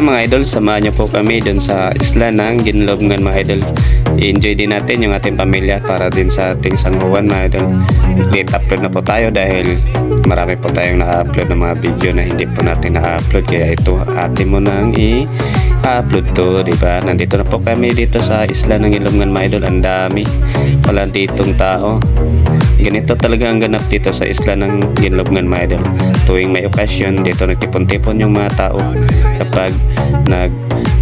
Mga idol, samahan niyo po kami dun sa isla ng Ginlobngan mga idol. I-enjoy din natin yung ating pamilya para din sa ating sanghuan mga idol. Late upload na po tayo dahil marami po tayong na-upload ng mga video na hindi po natin na-upload. Kaya ito atin mo nang i-upload to, di ba? Nandito na po kami dito sa isla ng Ginlobngan mga idol. Ang dami pala ditong tao. Ganito talaga ang ganap dito sa isla ng Ginlobngan mga idol. Tuwing may okasyon, dito nagtipon-tipon yung mga tao kapag nag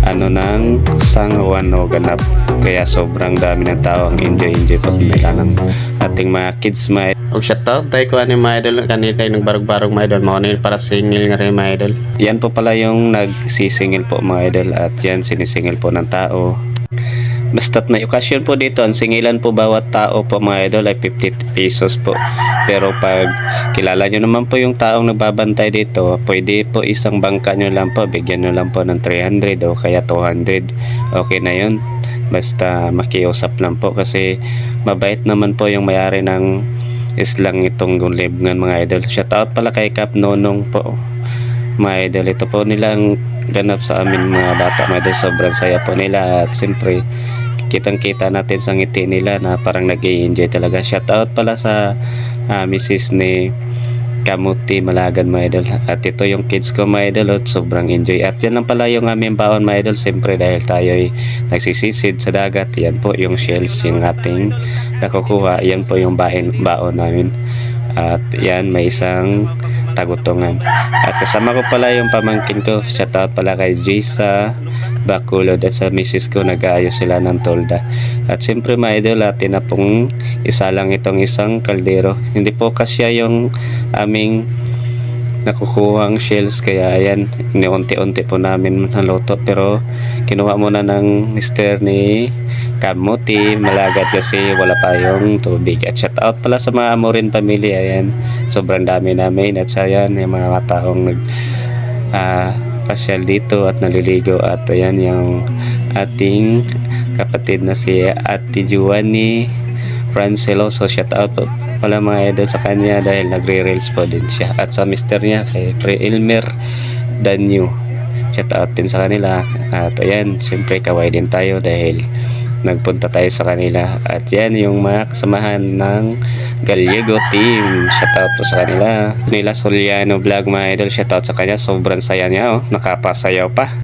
ano ng sangawan o ganap. Kaya sobrang dami ng tao ang enjoy-enjoy po nila ng ating mga kids mga idol. Og shoutout tayo ko ani mga idol kanina yung nagbarog-barog mga idol. Mga nil para singil nga rin mga idol. Yan po pala yung nagsisingil po mga idol at yan sinisingil po ng tao. Basta't may okasyon po dito, ang singilan po bawat tao po mga idol ay 50 pesos po. Pero pag kilala nyo naman po yung taong nagbabantay dito, pwede po isang bangka nyo lang po, bigyan nyo lang po ng 300 o kaya 200. Okay na yun. Basta makiusap lang po kasi mabait naman po yung mayari ng islang itong Gulibngan mga idol. Shoutout pala kay Cap Nonong po mga idol. Ito po nilang ganap sa amin mga bata mga idol. Sobrang saya po nila at siyempre kitang kita natin sa ngiti nila na parang nag enjoy talaga. Shout out pala sa ah, Mrs. ni Kamuti Malagan mga idol. At ito yung kids ko mga idol at sobrang enjoy. At yan lang pala yung aming baon mga idol. Siyempre dahil tayo ay nagsisisid sa dagat. Yan po yung shells yung ating nakukuha. Yan po yung bahin, baon namin. At yan may isang tagutungan. At kasama ko pala yung pamangkin ko. Shout out pala kay Jisa Bakulod at sa misis ko nag-aayos sila ng tolda. At siyempre mga idol atin na pong isa lang itong isang kaldero. Hindi po kasya yung aming nakukuhang shells kaya ayan unti-unti po namin naluto pero kinuha muna ng mister ni Kamuti Malagat kasi wala pa yung tubig. At shout out pala sa mga Amorin family ayan. Sobrang dami namin. At sa ayan yung mga taong nag ah, pasyal dito at naliligo. At ayan yung ating kapatid na si Ate Juani Franceloso. Shout out po pala mga idol sa kanya dahil nagre-reels po din siya. At sa mister niya kay Pre Elmer Danyo shout out din sa kanila. At ayan siyempre kaway din tayo dahil nagpunta tayo sa kanila. At yan yung mga kasamahan ng Gallego team. Shout out po sa kanila. Nila Soliano vlog mga idol. Shout out sa kanya. Sobrang saya niya oh. Nakapasayaw pa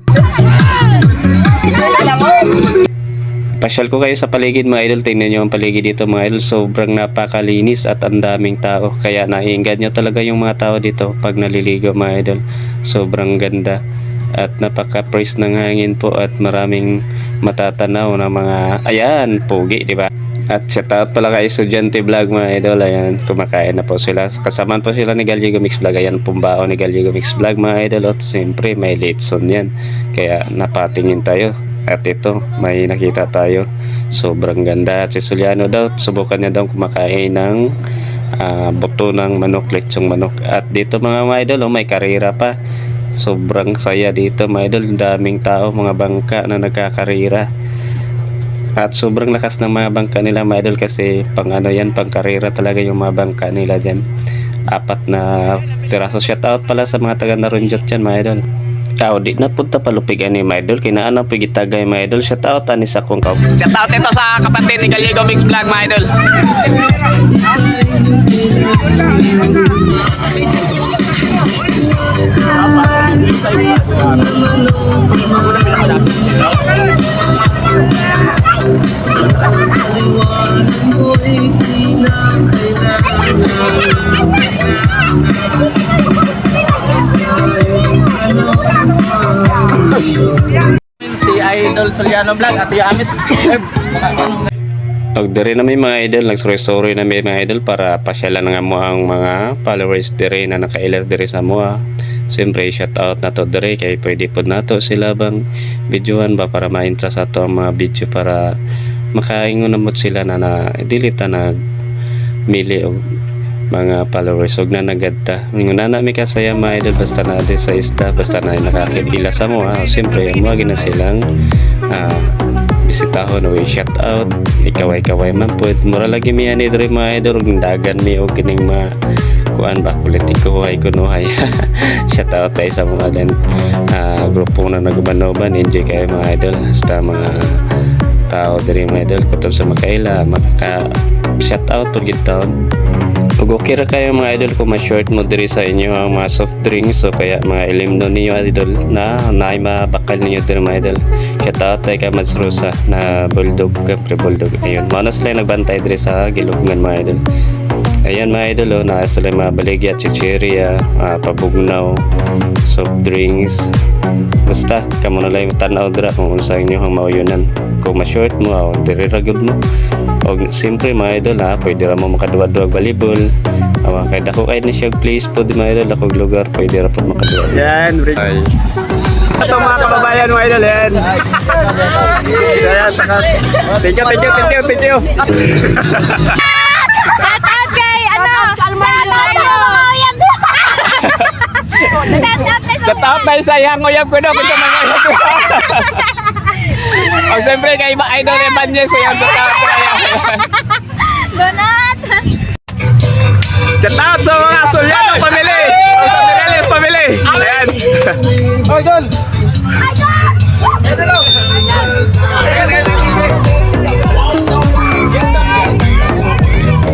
Pasyal ko kayo sa paligid mga idol, tingnan nyo ang paligid dito mga idol, sobrang napakalinis at ang daming tao. Kaya naiinggan nyo talaga yung mga tao dito pag naliligo mga idol. Sobrang ganda at napaka-praise ng hangin po at maraming matatanaw na mga, ayan, pogi, di ba? At shout out pala kay Estudyante Vlog mga idol, ayan, kumakain na po sila. Kasamaan po sila ni Gallego Mix Vlog, ayan, pumbao ni Gallego Mix Vlog mga idol. At siyempre may litson yan, kaya napatingin tayo. At ito, may nakita tayo. Sobrang ganda. At si Suliano daw, subukan niya daw kumakain ng ah, buto ng manok, lechong manok. At dito mga mga idol, oh, may karera pa. Sobrang saya dito mga idol. Daming tao, mga bangka na nagkakarera. At sobrang lakas ng mga bangka nila mga idol kasi pang ano yan, pang karera talaga yung mga bangka nila dyan. Apat na tiraso. Shout out pala sa mga taga Narunjot dyan mga idol. Tao di na punta palupig ani mga idol kinaan pigi tagay mga idol shout out ani sa kong kau. Shout out ito sa kapatid ni Gallego Mix Vlog mga idol. Si Idol Soliano Vlog at si Amit diri na may mga idol nagsorry-sorry na may mga idol para pasyalan nga mo ang mga followers diri na nakailas diri sa mua. Siyempre shout out na to diri kay pwede pod nato sila bang videohan ba para ma-interest ato ang mga video para makaingon na mod sila na na dilita na mili og mga followers. Og na nagadta ingon na mi kasaya mga idol. Basta na sa isda basta na nakakibila sa mo ha? Siyempre mo na silang ah, bisitahon o shout out ikaway kaway man pud mura lagi mi ani diri mga idol. Og dagan mi og kining mga kuan ba politiko ay kunuhay shout out tayo sa mga din ah, grupo na nagubanoban. Enjoy kayo mga idol. Sa mga tao diri mga idol. Kutob sa makaila maka shout out to gitaon Ug okay ra kayo mga idol kung ma-short mo diri sa inyo ang mga soft drinks so kaya mga ilimno ninyo idol na naay mabakal ninyo diri mga idol shout out tayo kay Mads na bulldog ka pre bulldog ayun mao na sila nagbantay diri sa gilugman mga idol Ayan mga idol, oh, naa sila mga baligya, chicheria, ah, pabugnaw, soft drinks. Basta, kamo na lang tanaw dra kung unsa inyo ang mauyunan. Kung ma-short mo, oh, diri ra mo. O siyempre mga idol ha, pwede ra mo makaduwa-duwag volleyball. Awa, kay dako kay ni siya place po di mga idol, akong lugar, pwede ra po makaduwa. Yan, bro. Ay. Ito mga kababayan mga idol, yan. Yan, saka. Thank you, thank you, thank you, thank you. Out kay ano? Shout out kay mga uyab. Shout out kay sa Shout out tayo sa iyang uyab ko na kung sa mga. O siyempre kay Iba Idol Evangelist sa iyang shout out tayo. Donat. Shout out sa mga Sulyano family. O sa Mireles family. Ayan. Idol!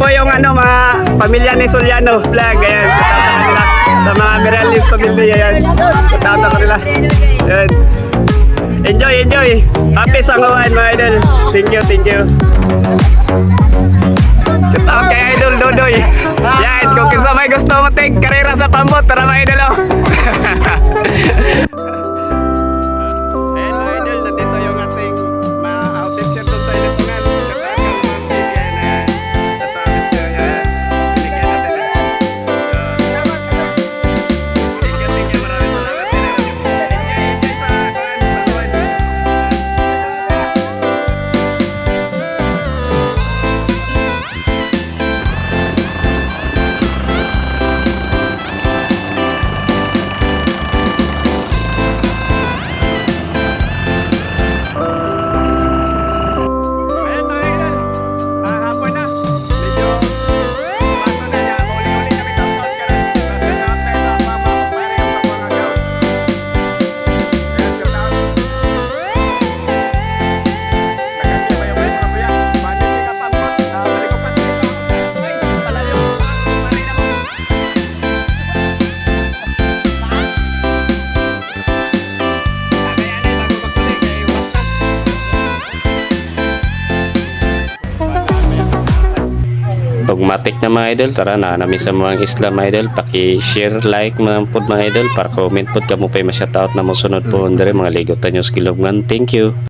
po yung ano mga pamilya ni Sulyano vlog ayan sa mga Mireles family ayan shout out nila ayan enjoy enjoy. Happy sangawan mga idol. Thank you thank you. Out kay idol Dodoy. Yan kung kinsa may gusto mo take karera sa pambot tara mga idol Dogmatic na mga idol, tara na namin sa mga Islam idol, paki-share, like mga pod mga idol, para comment pod kamo pa ma-shoutout na mo sunod po, mga ligotan nyo sa kilobngan. Thank you.